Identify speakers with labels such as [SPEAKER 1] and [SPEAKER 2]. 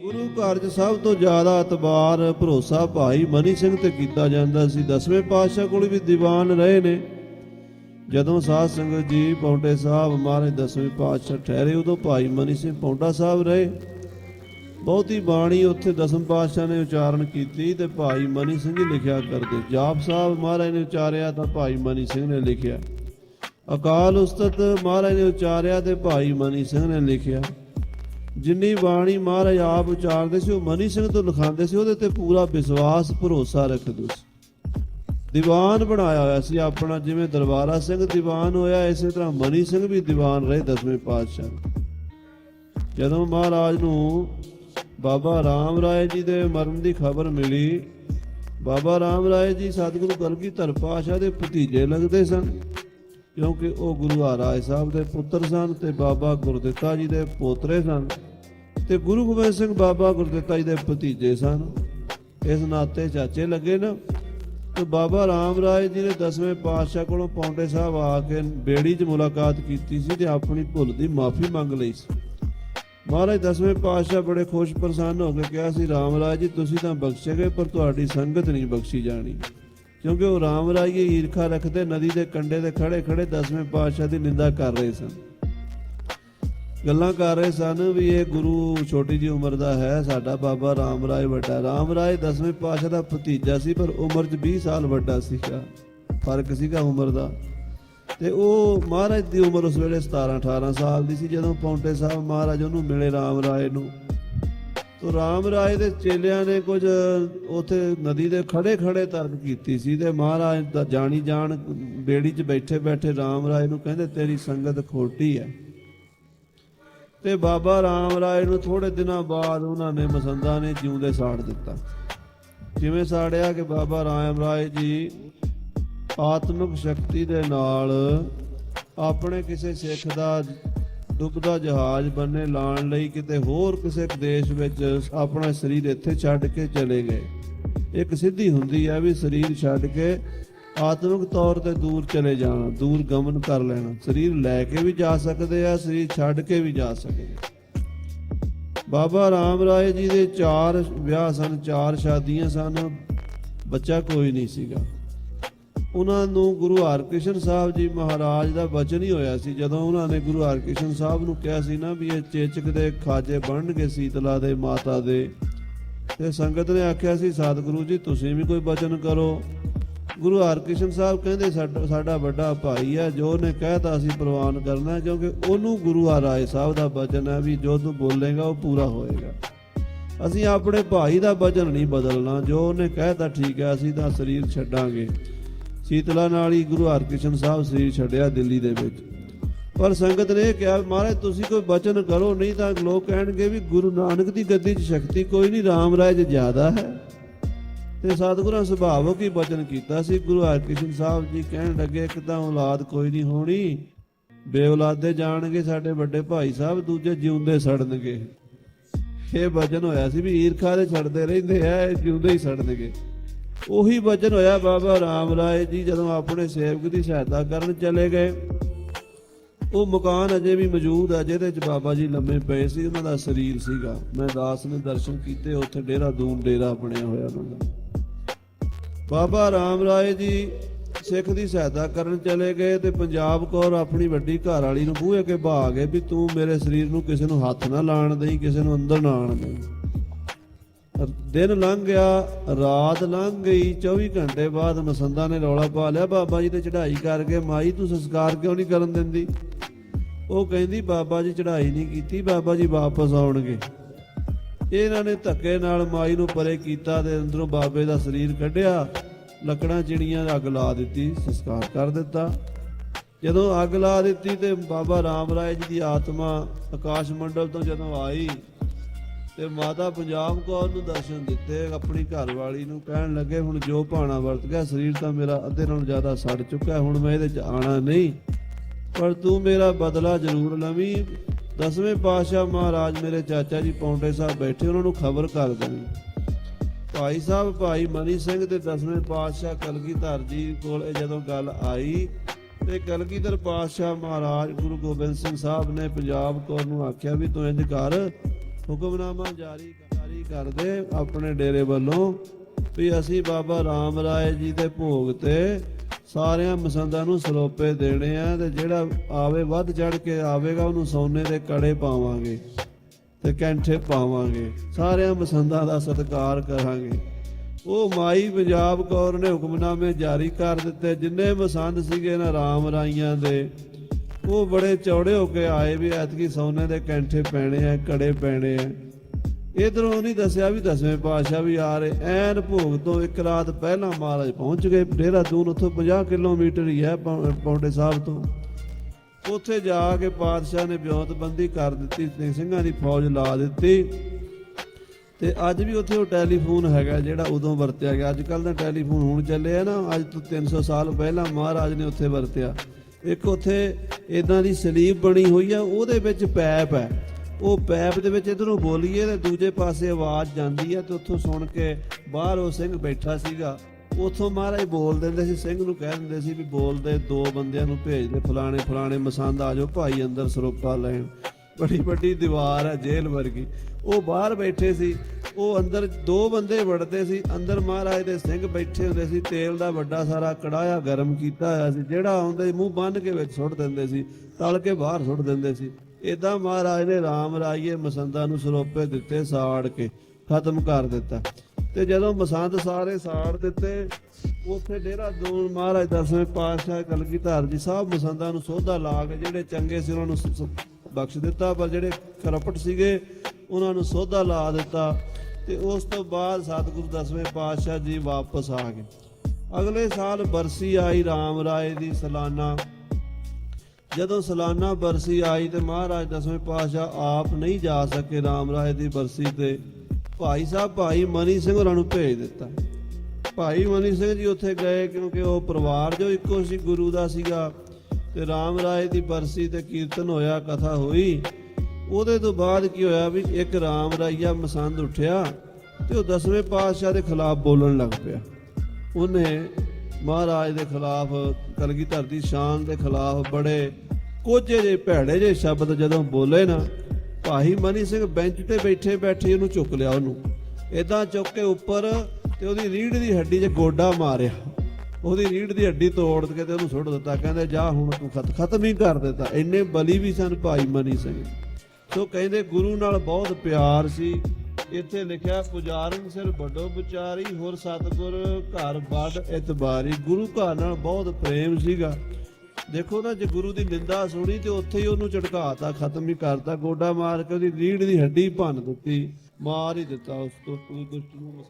[SPEAKER 1] ਗੁਰੂ ਘਰ 'ਚ ਸਭ ਤੋਂ ਜ਼ਿਆਦਾ ਇਤਬਾਰ ਭਰੋਸਾ ਭਾਈ ਮਨੀ ਸਿੰਘ ਤੇ ਕੀਤਾ ਜਾਂਦਾ ਸੀ। ਦਸਵੇਂ ਪਾਤਸ਼ਾਹ ਕੋਲ ਵੀ ਦੀਵਾਨ ਰਹੇ ਨੇ। ਜਦੋਂ ਸਾਧ ਸੰਗਤ ਜੀ ਪੌਂਟੇ ਸਾਹਿਬ ਮਹਾਰਾਜ ਦਸਵੇਂ ਪਾਤਸ਼ਾਹ ਠਹਿਰੇ, ਉਦੋਂ ਭਾਈ ਮਨੀ ਸਿੰਘ ਪੌਂਟਾ ਸਾਹਿਬ ਰਹੇ। ਬਹੁਤੀ ਬਾਣੀ ਉੱਥੇ ਦਸਮ ਪਾਤਸ਼ਾਹ ਨੇ ਉਚਾਰਨ ਕੀਤੀ ਤੇ ਭਾਈ ਮਨੀ ਸਿੰਘ ਹੀ ਲਿਖਿਆ ਕਰਦੇ। ਜਾਪ ਸਾਹਿਬ ਮਹਾਰਾਜ ਨੇ ਉਚਾਰਿਆ ਤਾਂ ਭਾਈ ਮਨੀ ਸਿੰਘ ਨੇ ਲਿਖਿਆ। ਅਕਾਲ ਉਸਤਤ ਮਹਾਰਾਜ ਨੇ ਉਚਾਰਿਆ ਤੇ ਭਾਈ ਮਨੀ ਸਿੰਘ ਨੇ ਲਿਖਿਆ। ਜਿੰਨੀ ਬਾਣੀ ਮਹਾਰਾਜ ਆਪ ਉਚਾਰਦੇ ਸੀ, ਉਹ ਮਨੀ ਸਿੰਘ ਤੋਂ ਲਿਖਾਉਂਦੇ ਸੀ, ਉਹਦੇ ਤੇ ਪੂਰਾ ਵਿਸ਼ਵਾਸ, ਭਰੋਸਾ ਰੱਖਦੇ ਸੀ। ਦੀਵਾਨ ਬਣਾਇਆ ਹੋਇਆ ਸੀ ਆਪਣਾ, ਜਿਵੇਂ ਦਰਬਾਰਾ ਸਿੰਘ ਦੀਵਾਨ ਹੋਇਆ, ਇਸੇ ਤਰ੍ਹਾਂ ਮਨੀ ਸਿੰਘ ਵੀ ਦੀਵਾਨ ਰਹੇ ਦਸਵੇਂ ਪਾਤਸ਼ਾਹ ਜਦੋਂ ਮਹਾਰਾਜ ਨੂੰ ਬਾਬਾ ਰਾਮ ਰਾਏ ਜੀ ਦੇ ਮਰਨ ਦੀ ਖਬਰ ਮਿਲੀ, ਬਾਬਾ ਰਾਮ ਰਾਏ ਜੀ ਸਤਿਗੁਰੂ ਕਲਗੀਧਰ ਪਾਤਸ਼ਾਹ ਦੇ ਭਤੀਜੇ ਲੱਗਦੇ ਸਨ। ਕਿਉਂਕਿ ਉਹ ਗੁਰੂ ਹਰਾਏ ਸਾਹਿਬ ਦੇ ਪੁੱਤਰ ਸਨ ਤੇ ਬਾਬਾ ਗੁਰਦਿੱਤਾ ਜੀ ਦੇ ਪੋਤਰੇ ਸਨ ਤੇ ਗੁਰੂ ਗੋਬਿੰਦ ਸਿੰਘ ਬਾਬਾ ਗੁਰਦਿੱਤਾ ਜੀ ਦੇ ਭਤੀਜੇ ਸਨ। ਇਸ ਨਾਤੇ ਚਾਚੇ ਲੱਗੇ ਨਾ ਤੇ ਬਾਬਾ ਰਾਮ ਰਾਏ ਜੀ ਨੇ ਦਸਵੇਂ ਪਾਤਸ਼ਾਹ ਕੋਲੋਂ ਪੌਂਡੇ ਸਾਹਿਬ ਆ ਕੇ ਬੇੜੀ 'ਚ ਮੁਲਾਕਾਤ ਕੀਤੀ ਸੀ ਤੇ ਆਪਣੀ ਭੁੱਲ ਦੀ ਮਾਫੀ ਮੰਗ ਲਈ ਸੀ। ਮਹਾਰਾਜ ਦਸਵੇਂ ਪਾਤਸ਼ਾਹ ਬੜੇ ਖੁਸ਼ ਪ੍ਰਸੰਨ ਹੋ ਕੇ ਕਿਹਾ ਸੀ, ਰਾਮ ਰਾਜ ਜੀ, ਤੁਸੀਂ ਤਾਂ ਬਖਸ਼ੇ ਗਏ, ਪਰ ਤੁਹਾਡੀ ਸੰਗਤ ਨਹੀਂ ਬਖਸ਼ੀ ਜਾਣੀ। ਕਿਉਂਕਿ ਉਹ ਰਾਮ ਰਾਜ ਈਰਖਾ ਰੱਖਦੇ, ਨਦੀ ਦੇ ਕੰਢੇ ਤੇ ਖੜੇ ਖੜੇ ਦਸਵੇਂ ਪਾਤਸ਼ਾਹ ਦੀ ਨਿੰਦਾ ਕਰ ਰਹੇ ਸਨ। ਗੱਲਾਂ ਕਰ ਰਹੇ ਸਨ ਵੀ ਇਹ ਗੁਰੂ ਛੋਟੀ ਜੀ ਉਮਰ ਦਾ ਹੈ, ਸਾਡਾ ਬਾਬਾ ਰਾਮ ਰਾਏ ਵੱਡਾ। ਰਾਮ ਰਾਏ ਦਸਵੇਂ ਪਾਤਸ਼ਾਹ ਦਾ ਭਤੀਜਾ ਸੀ, ਪਰ ਉਮਰ 'ਚ 20 ਸਾਲ ਵੱਡਾ ਸੀਗਾ। ਫ਼ਰਕ ਸੀਗਾ ਉਮਰ ਦਾ। ਤੇ ਉਹ ਮਹਾਰਾਜ ਦੀ ਉਮਰ ਉਸ ਵੇਲੇ 17 18 ਸਾਲ ਦੀ ਸੀ, ਜਦੋਂ ਪੌਂਟੇ ਸਾਹਿਬ ਮਹਾਰਾਜ ਉਹਨੂੰ ਮਿਲੇ ਰਾਮ ਰਾਏ ਨੂੰ। ਤੋ ਰਾਮ ਰਾਏ ਦੇ ਚੇਲਿਆਂ ਨੇ ਕੁਝ ਉਥੇ ਨਦੀ ਦੇ ਖੜੇ ਖੜੇ ਤਰਕ ਕੀਤੀ ਸੀ ਤੇ ਮਹਾਰਾਜ ਦਾ ਜਾਣੀ ਜਾਣ ਬੇੜੀ 'ਚ ਬੈਠੇ ਬੈਠੇ ਰਾਮ ਰਾਏ ਨੂੰ ਕਹਿੰਦੇ, ਤੇਰੀ ਸੰਗਤ ਖੋਟੀ ਹੈ। ਤੇ ਬਾਬਾ ਰਾਮ ਰਾਏ ਨੂੰ ਥੋੜੇ ਦਿਨਾਂ ਬਾਅਦ ਉਹਨਾਂ ਨੇ ਮਸੰਦਾ ਨੇ ਜਿਉਂਦੇ ਸਾੜ ਦਿੱਤਾ। ਜਿਵੇਂ ਸਾੜਿਆ ਕਿ ਬਾਬਾ ਰਾਮ ਰਾਏ ਜੀ ਆਤਮਿਕ ਸ਼ਕਤੀ ਦੇ ਨਾਲ ਆਪਣੇ ਕਿਸੇ ਸਿੱਖ ਦਾ ਡੁੱਬਦਾ ਜਹਾਜ਼ ਬੰਨੇ ਲਾਣ ਲਈ ਕਿਤੇ ਹੋਰ ਕਿਸੇ ਦੇਸ਼ ਵਿੱਚ ਆਪਣਾ ਸਰੀਰ ਇੱਥੇ ਛੱਡ ਕੇ ਚਲੇ ਗਏ। ਇੱਕ ਸਿੱਧੀ ਹੁੰਦੀ ਹੈ ਵੀ ਸਰੀਰ ਛੱਡ ਕੇ ਆਤਮਿਕ ਤੌਰ ਤੇ ਦੂਰ ਚਲੇ ਜਾਣਾ, ਦੂਰ ਗਮਨ ਕਰ ਲੈਣਾ। ਸਰੀਰ ਲੈ ਕੇ ਵੀ ਜਾ ਸਕਦੇ ਆ, ਸਰੀਰ ਛੱਡ ਕੇ ਵੀ ਜਾ ਸਕਦੇ ਬਾਬਾ ਰਾਮ ਰਾਏ ਜੀ ਦੇ ਚਾਰ ਵਿਆਹ ਸਨ, ਚਾਰ ਸ਼ਾਦੀਆਂ ਸਨ। ਬੱਚਾ ਕੋਈ ਨਹੀਂ ਸੀਗਾ। ਉਹਨਾਂ ਨੂੰ ਗੁਰੂ ਹਰਕ੍ਰਿਸ਼ਨ ਸਾਹਿਬ ਜੀ ਮਹਾਰਾਜ ਦਾ ਬਚਨ ਹੀ ਹੋਇਆ ਸੀ। ਜਦੋਂ ਉਹਨਾਂ ਨੇ ਗੁਰੂ ਹਰਕ੍ਰਿਸ਼ਨ ਸਾਹਿਬ ਨੂੰ ਕਿਹਾ ਸੀ ਨਾ ਵੀ ਇਹ ਚੇਚਕ ਦੇ ਖਾਜੇ ਬਣਨਗੇ ਸੀਤਲਾ ਦੇ ਮਾਤਾ ਦੇ, ਤੇ ਸੰਗਤ ਨੇ ਆਖਿਆ ਸੀ, ਸਤਿਗੁਰੂ ਜੀ, ਤੁਸੀਂ ਵੀ ਕੋਈ ਬਚਨ ਕਰੋ। ਗੁਰੂ ਹਰਕ੍ਰਿਸ਼ਨ ਸਾਹਿਬ ਕਹਿੰਦੇ, ਸਾਡਾ ਸਾਡਾ ਵੱਡਾ ਭਾਈ ਹੈ, ਜੋ ਉਹਨੇ ਕਹਿਤਾ ਅਸੀਂ ਪ੍ਰਵਾਨ ਕਰਨਾ ਕਿਉਂਕਿ ਉਹਨੂੰ ਗੁਰੂ ਹਰਾਏ ਸਾਹਿਬ ਦਾ ਬਚਨ ਹੈ ਵੀ ਜੋ ਤੂੰ ਬੋਲੇਗਾ, ਉਹ ਪੂਰਾ ਹੋਏਗਾ। ਅਸੀਂ ਆਪਣੇ ਭਾਈ ਦਾ ਬਚਨ ਨਹੀਂ ਬਦਲਣਾ, ਜੋ ਉਹਨੇ ਕਹਿਤਾ ਠੀਕ ਹੈ, ਅਸੀਂ ਤਾਂ ਸਰੀਰ ਛੱਡਾਂਗੇ। ਸੀਤਲਾ ਨਾਲ ਹੀ ਗੁਰੂ ਹਰਕ੍ਰਿਸ਼ਨ ਸਾਹਿਬ ਸਰੀਰ ਛੱਡਿਆ ਦਿੱਲੀ ਦੇ ਵਿੱਚ। ਪਰ ਸੰਗਤ ਨੇ ਕਿਹਾ, ਮਹਾਰਾਜ, ਤੁਸੀਂ ਕੋਈ ਬਚਨ ਕਰੋ, ਨਹੀਂ ਤਾਂ ਲੋਕ ਕਹਿਣਗੇ ਵੀ ਗੁਰੂ ਨਾਨਕ ਦੀ ਗੱਦੀ 'ਚ ਸ਼ਕਤੀ ਕੋਈ ਨਹੀਂ, ਰਾਮ ਰਾਏ 'ਚ ਜ਼ਿਆਦਾ ਹੈ। ਤੇ ਸਤਿਗੁਰਾਂ ਸੁਭਾਵਕ ਹੀ ਬਚਨ ਕੀਤਾ ਸੀ, ਗੁਰੂ ਹਰਕ੍ਰਿਸ਼ਨ ਸਾਹਿਬ ਜੀ ਕਹਿਣ ਲੱਗੇ, ਇੱਕ ਤਾਂ ਔਲਾਦ ਕੋਈ ਨਹੀਂ ਹੋਣੀ, ਬੇਔਲਾਦੇ ਜਾਣਗੇ ਸਾਡੇ ਵੱਡੇ ਭਾਈ ਸਾਹਿਬ, ਦੂਜੇ ਜਿਉਂਦੇ ਸੜਨਗੇ। ਇਹ ਵਚਨ ਹੋਇਆ ਸੀ ਵੀ ਈਰਖਾ ਦੇ ਛੱਡਦੇ ਰਹਿੰਦੇ ਆ, ਇਹ ਜਿਉਂਦੇ ਹੀ ਸੜਨਗੇ। ਉਹੀ ਵਚਨ ਹੋਇਆ ਬਾਬਾ ਰਾਮ ਰਾਏ ਜੀ ਜਦੋਂ ਆਪਣੇ ਸੇਵਕ ਦੀ ਸਹਾਇਤਾ ਕਰਨ ਚਲੇ ਗਏ। ਉਹ ਮਕਾਨ ਅਜੇ ਵੀ ਮੌਜੂਦ ਹੈ ਜਿਹਦੇ ਚ ਬਾਬਾ ਜੀ ਲੰਮੇ ਪਏ ਸੀ, ਉਹਨਾਂ ਦਾ ਸਰੀਰ ਸੀਗਾ। ਮੈਂ ਦਾਸ ਨੇ ਦਰਸ਼ਨ ਕੀਤੇ, ਉੱਥੇ ਡੇਰਾ ਦੂਨ ਡੇਰਾ ਬਣਿਆ ਹੋਇਆ ਉਹਨਾਂ ਦਾ। ਬਾਬਾ ਰਾਮ ਰਾਏ ਜੀ ਸਿੱਖ ਦੀ ਸਹਾਇਤਾ ਕਰਨ ਚਲੇ ਗਏ ਤੇ ਪੰਜਾਬ ਕੌਰ ਆਪਣੀ ਵੱਡੀ ਘਰ ਵਾਲੀ ਨੂੰ ਬੂਹੇ ਕੇ ਭਾ ਗਏ ਵੀ ਤੂੰ ਮੇਰੇ ਸਰੀਰ ਨੂੰ ਕਿਸੇ ਨੂੰ ਹੱਥ ਨਾ ਲਾਣ ਦੇਈ, ਕਿਸੇ ਨੂੰ ਅੰਦਰ ਨਾ ਆਣ ਦੇਈ। ਦਿਨ ਲੰਘ ਗਿਆ, ਰਾਤ ਲੰਘ ਗਈ 24 ਘੰਟੇ ਬਾਅਦ ਮਸੰਦਾ ਨੇ ਰੌਲਾ ਪਾ ਲਿਆ, ਬਾਬਾ ਜੀ ਤੇ ਚੜ੍ਹਾਈ ਕਰਕੇ ਮਾਈ ਤੂੰ ਸੰਸਕਾਰ ਕਿਉਂ ਨਹੀਂ ਕਰਨ ਦਿੰਦੀ? ਉਹ ਕਹਿੰਦੀ, ਬਾਬਾ ਜੀ ਚੜ੍ਹਾਈ ਨਹੀਂ ਕੀਤੀ, ਬਾਬਾ ਜੀ ਵਾਪਸ ਆਉਣਗੇ। ਇਹਨਾਂ ਨੇ ਧੱਕੇ ਨਾਲ ਮਾਈ ਨੂੰ ਪਰੇ ਕੀਤਾ ਤੇ ਅੰਦਰੋਂ ਬਾਬੇ ਦਾ ਸਰੀਰ ਕੱਢਿਆ, ਲੱਕੜਾਂ ਚਿੜੀਆਂ ਅੱਗ ਲਾ ਦਿੱਤੀ, ਸੰਸਕਾਰ ਕਰ ਦਿੱਤਾ। ਜਦੋਂ ਅੱਗ ਲਾ ਦਿੱਤੀ ਤੇ ਬਾਬਾ ਰਾਮ ਰਾਏ ਜੀ ਦੀ ਆਤਮਾ ਆਕਾਸ਼ ਮੰਡਲ ਤੋਂ ਜਦੋਂ ਆਈ ਤੇ ਮਾਤਾ ਪੰਜਾਬ ਕੌਰ ਨੂੰ ਦਰਸ਼ਨ ਦਿੱਤੇ, ਆਪਣੀ ਘਰ ਵਾਲੀ ਨੂੰ ਕਹਿਣ ਲੱਗੇ, ਹੁਣ ਜੋ ਭਾਣਾ ਵਰਤ ਗਿਆ, ਸਰੀਰ ਤਾਂ ਮੇਰਾ ਅੱਧੇ ਨਾਲੋਂ ਜ਼ਿਆਦਾ ਸੜ ਚੁੱਕਾ ਹੁਣ ਮੈਂ ਇਹਦੇ ਚ ਆਣਾ ਨਹੀਂ। ਪਰ ਤੂੰ ਮੇਰਾ ਬਦਲਾ ਜ਼ਰੂਰ ਲਵੀਂ। ਦਸਵੇਂ ਪਾਤਸ਼ਾਹ ਮਹਾਰਾਜ ਮੇਰੇ ਚਾਚਾ ਜੀ ਪੌਂਟੇ ਸਾਹਿਬ ਬੈਠੇ, ਉਹਨਾਂ ਨੂੰ ਖਬਰ ਕਰ ਦੇਣੀ ਭਾਈ ਸਾਹਿਬ, ਭਾਈ ਮਨੀ ਸਿੰਘ ਤੇ ਦਸਵੇਂ ਪਾਤਸ਼ਾਹ ਕਲਗੀਧਰ ਜੀ ਕੋਲ ਇਹ ਜਦੋਂ ਗੱਲ ਆਈ, ਤੇ ਕਲਗੀਧਰ ਪਾਤਸ਼ਾਹ ਮਹਾਰਾਜ ਗੁਰੂ ਗੋਬਿੰਦ ਸਿੰਘ ਸਾਹਿਬ ਨੇ ਪੰਜਾਬ ਕੌਰ ਨੂੰ ਆਖਿਆ ਵੀ ਤੂੰ ਇੰਜ ਕਰ ਹੁਕਮਨਾਮਾ ਜਾਰੀ ਜਾਰੀ ਕਰਦੇ ਆਪਣੇ ਡੇਰੇ ਵੱਲੋਂ ਵੀ ਅਸੀਂ ਬਾਬਾ ਰਾਮ ਰਾਏ ਜੀ ਦੇ ਭੋਗ ਤੇ ਸਾਰਿਆਂ ਮਸੰਦਾਂ ਨੂੰ ਸਰੋਪੇ ਦੇਣੇ ਆ ਤੇ ਜਿਹੜਾ ਆਵੇ ਵੱਧ ਚੜ ਕੇ ਆਵੇਗਾ, ਉਹਨੂੰ ਸੋਨੇ ਦੇ ਕੜੇ ਪਾਵਾਂਗੇ ਤੇ ਕੈਂਠੇ ਪਾਵਾਂਗੇ। ਸਾਰਿਆਂ ਮਸੰਦਾਂ ਦਾ ਸਤਿਕਾਰ ਕਰਾਂਗੇ। ਉਹ ਮਾਈ ਪੰਜਾਬ ਕੌਰ ਨੇ ਹੁਕਮਨਾਮੇ ਜਾਰੀ ਕਰ ਦਿੱਤੇ। ਜਿੰਨੇ ਮਸੰਦ ਸੀਗੇ ਨਾ ਰਾਮ ਰਾਈਆਂ ਦੇ ਉਹ ਬੜੇ ਚੌੜੇ ਹੋ ਕੇ ਆਏ ਵੀ ਐਤਕੀ ਸੋਨੇ ਦੇ ਕੈਂਠੇ ਪੈਣੇ ਆ ਕੜੇ ਪੈਣੇ ਆ ਇਧਰੋਂ ਨਹੀਂ ਦੱਸਿਆ ਵੀ ਦਸਵੇਂ ਪਾਤਸ਼ਾਹ ਵੀ ਆ ਰਹੇ, ਐਨ ਭੋਗ ਤੋਂ ਇੱਕ ਰਾਤ ਪਹਿਲਾਂ ਮਹਾਰਾਜ ਪਹੁੰਚ ਗਏ, ਦੇਹਰਾਦੂਨ ਉੱਥੋਂ 50 ਕਿਲੋਮੀਟਰ ਹੀ ਹੈ ਪੌ- ਪੌਂਡੇ ਸਾਹਿਬ ਤੋਂ। ਉੱਥੇ ਜਾ ਕੇ ਪਾਤਸ਼ਾਹ ਨੇ ਬਿਉਂਤਬੰਦੀ ਕਰ ਦਿੱਤੀ, ਤੇ ਸਿੰਘਾਂ ਦੀ ਫੌਜ ਲਾ ਦਿੱਤੀ। ਤੇ ਅੱਜ ਵੀ ਉੱਥੇ ਉਹ ਟੈਲੀਫੋਨ ਹੈਗਾ ਜਿਹੜਾ ਉਦੋਂ ਵਰਤਿਆ ਗਿਆ, ਅੱਜ ਕੱਲ ਦਾ ਟੈਲੀਫੋਨ ਹੁਣ ਚੱਲੇ ਆ ਨਾ, ਅੱਜ ਤੋਂ 300 ਸਾਲ ਪਹਿਲਾਂ ਮਹਾਰਾਜ ਨੇ ਉੱਥੇ ਵਰਤਿਆ। ਇੱਕ ਉੱਥੇ ਇਦਾਂ ਦੀ ਸਲੀਬ ਬਣੀ ਹੋਈ ਆ, ਉਹਦੇ ਵਿੱਚ ਪੈਪ ਹੈ। ਉਹ ਪੈਪ ਦੇ ਵਿੱਚ ਇਧਰੋਂ ਬੋਲੀਏ ਤੇ ਦੂਜੇ ਪਾਸੇ ਆਵਾਜ਼ ਜਾਂਦੀ ਹੈ ਤੇ ਉੱਥੋਂ ਸੁਣ ਕੇ ਬਾਹਰ ਉਹ ਸਿੰਘ ਬੈਠਾ ਸੀਗਾ। ਉੱਥੋਂ ਮਹਾਰਾਜ ਬੋਲ ਦਿੰਦੇ ਸੀ, ਸਿੰਘ ਨੂੰ ਕਹਿ ਦਿੰਦੇ ਸੀ ਵੀ ਬੋਲਦੇ ਦੋ ਬੰਦਿਆਂ ਨੂੰ ਭੇਜ ਦੇ, ਫਲਾਣੇ ਫਲਾਣੇ ਮਸੰਦ ਆ ਜਾਓ, ਭਾਈ ਅੰਦਰ ਸਰੋਪਾ ਲੈਣ। ਬੜੀ ਵੱਡੀ ਦੀਵਾਰ ਹੈ ਜੇਲ੍ਹ ਵਰਗੀ। ਉਹ ਬਾਹਰ ਬੈਠੇ ਸੀ, ਉਹ ਅੰਦਰ ਦੋ ਬੰਦੇ ਵੜਦੇ ਸੀ, ਅੰਦਰ ਮਹਾਰਾਜ ਦੇ ਸਿੰਘ ਬੈਠੇ ਹੁੰਦੇ ਸੀ, ਤੇਲ ਦਾ ਵੱਡਾ ਸਾਰਾ ਕੜਾਇਆ ਗਰਮ ਕੀਤਾ ਹੋਇਆ ਸੀ, ਜਿਹੜਾ ਆਉਂਦੇ ਮੂੰਹ ਬੰਨ ਕੇ ਵਿੱਚ ਸੁੱਟ ਦਿੰਦੇ ਸੀ, ਤਲ ਕੇ ਬਾਹਰ ਸੁੱਟ ਦਿੰਦੇ ਸੀ। ਇਦਾਂ ਮਹਾਰਾਜ ਨੇ ਰਾਮ ਰਾਈਏ ਮਸੰਦਾਂ ਨੂੰ ਸਰੋਪੇ ਦਿੱਤੇ, ਸਾੜ ਕੇ, ਖਤਮ ਕਰ ਦਿੱਤਾ। ਤੇ ਜਦੋਂ ਮਸੰਦ ਸਾਰੇ ਸਾੜ ਦਿੱਤੇ, ਉੱਥੇ ਡੇਰਾ ਦੂਨ ਮਹਾਰਾਜ ਦਸਵੇਂ ਪਾਤਸ਼ਾਹ ਕਲਗੀਧਰ ਜੀ ਸਾਹਿਬ ਮਸੰਦਾਂ ਨੂੰ ਸੋਧਾ ਲਾ ਕੇ, ਜਿਹੜੇ ਚੰਗੇ ਸੀ ਉਹਨਾਂ ਨੂੰ ਬਖਸ਼ ਦਿੱਤਾ, ਪਰ ਜਿਹੜੇ ਕਰਪਟ ਸੀਗੇ, ਉਹਨਾਂ ਨੂੰ ਸੋਧਾ ਲਾ ਦਿੱਤਾ ਤੇ ਉਸ ਤੋਂ ਬਾਅਦ ਸਤਿਗੁਰੂ ਦਸਵੇਂ ਪਾਤਸ਼ਾਹ ਜੀ ਵਾਪਸ ਆ ਗਏ। ਅਗਲੇ ਸਾਲ ਬਰਸੀ ਆਈ ਰਾਮ ਰਾਏ ਦੀ ਸਾਲਾਨਾ। ਜਦੋਂ ਸਾਲਾਨਾ ਬਰਸੀ ਆਈ ਤੇ ਮਹਾਰਾਜ ਦਸਵੇਂ ਪਾਤਸ਼ਾਹ ਆਪ ਨਹੀਂ ਜਾ ਸਕੇ ਰਾਮ ਰਾਏ ਦੀ ਬਰਸੀ ਤੇ, ਭਾਈ ਸਾਹਿਬ, ਭਾਈ ਮਨੀ ਸਿੰਘ ਹੋਰਾਂ ਨੂੰ ਭੇਜ ਦਿੱਤਾ। ਭਾਈ ਮਨੀ ਸਿੰਘ ਜੀ ਉੱਥੇ ਗਏ ਕਿਉਂਕਿ ਉਹ ਪਰਿਵਾਰ ਜੋ ਇੱਕੋ ਸੀ, ਗੁਰੂ ਦਾ ਸੀਗਾ। ਤੇ ਰਾਮ ਰਾਏ ਦੀ ਬਰਸੀ ਤੇ ਕੀਰਤਨ ਹੋਇਆ, ਕਥਾ ਹੋਈ। ਉਹਦੇ ਤੋਂ ਬਾਅਦ ਕੀ ਹੋਇਆ ਵੀ ਇੱਕ ਰਾਮ ਰਾਈਆ ਮਸੰਦ ਉੱਠਿਆ ਤੇ ਉਹ ਦਸਵੇਂ ਪਾਤਸ਼ਾਹ ਦੇ ਖਿਲਾਫ ਬੋਲਣ ਲੱਗ ਪਿਆ। ਉਹਨੇ ਮਹਾਰਾਜ ਦੇ ਖਿਲਾਫ ਕਲਗੀਧਰ ਦੀ ਸ਼ਾਨ ਦੇ ਖਿਲਾਫ ਬੜੇ ਕੋਝੇ ਜਿਹੇ, ਭੈੜੇ ਜਿਹੇ ਸ਼ਬਦ ਜਦੋਂ ਬੋਲੇ ਨਾ, ਭਾਈ ਮਨੀ ਸਿੰਘ ਬੈਂਚ ਤੇ ਬੈਠੇ ਬੈਠੇ ਉਹਨੂੰ ਚੁੱਕ ਲਿਆ ਉਹਨੂੰ। ਇਦਾਂ ਚੁੱਕ ਕੇ ਉੱਪਰ ਤੇ ਉਹਦੀ ਰੀੜ ਦੀ ਹੱਡੀ 'ਚ ਗੋਡਾ ਮਾਰਿਆ। ਉਹਦੀ ਰੀੜ ਦੀ ਹੱਡੀ ਤੋੜ ਕੇ ਤੇ ਉਹਨੂੰ ਸੁੱਟ ਦਿੱਤਾ। ਕਹਿੰਦੇ, ਜਾ ਹੁਣ ਤੂੰ ਖਤ ਖਤਮ ਹੀ ਕਰ ਦਿੱਤਾ। ਇੰਨੇ ਬਲੀ ਵੀ ਸਨ ਭਾਈ ਮਨੀ ਸਿੰਘ। ਸੋ ਕਹਿੰਦੇ, ਗੁਰੂ ਨਾਲ ਬਹੁਤ ਪਿਆਰ ਸੀ। ਇੱਥੇ ਲਿਖਿਆ, ਪੁਜਾਰਨ ਸਿਰ ਵੱਡੋ ਵਿਚਾਰੀ, ਹੋਰ ਸਤਗੁਰ ਘਰ ਵੱਡ ਇਤਬਾਰੀ। ਗੁਰੂ ਘਰ ਨਾਲ ਬਹੁਤ ਪ੍ਰੇਮ ਸੀਗਾ। ਦੇਖੋ ਨਾ, ਜੇ ਗੁਰੂ ਦੀ ਨਿੰਦਾ ਸੁਣੀ ਤੇ ਉੱਥੇ ਹੀ ਉਹਨੂੰ ਝਟਕਾਤਾ, ਖਤਮ ਹੀ ਕਰਤਾ। ਗੋਡਾ ਮਾਰ ਕੇ ਉਹਦੀ ਰੀੜ ਦੀ ਹੱਡੀ ਭੰਨ ਦਿੱਤੀ, ਮਾਰ ਹੀ ਦਿੱਤਾ ਉਸ ਤੋਂ। ਦੁਸ਼ਟ ਨੂੰ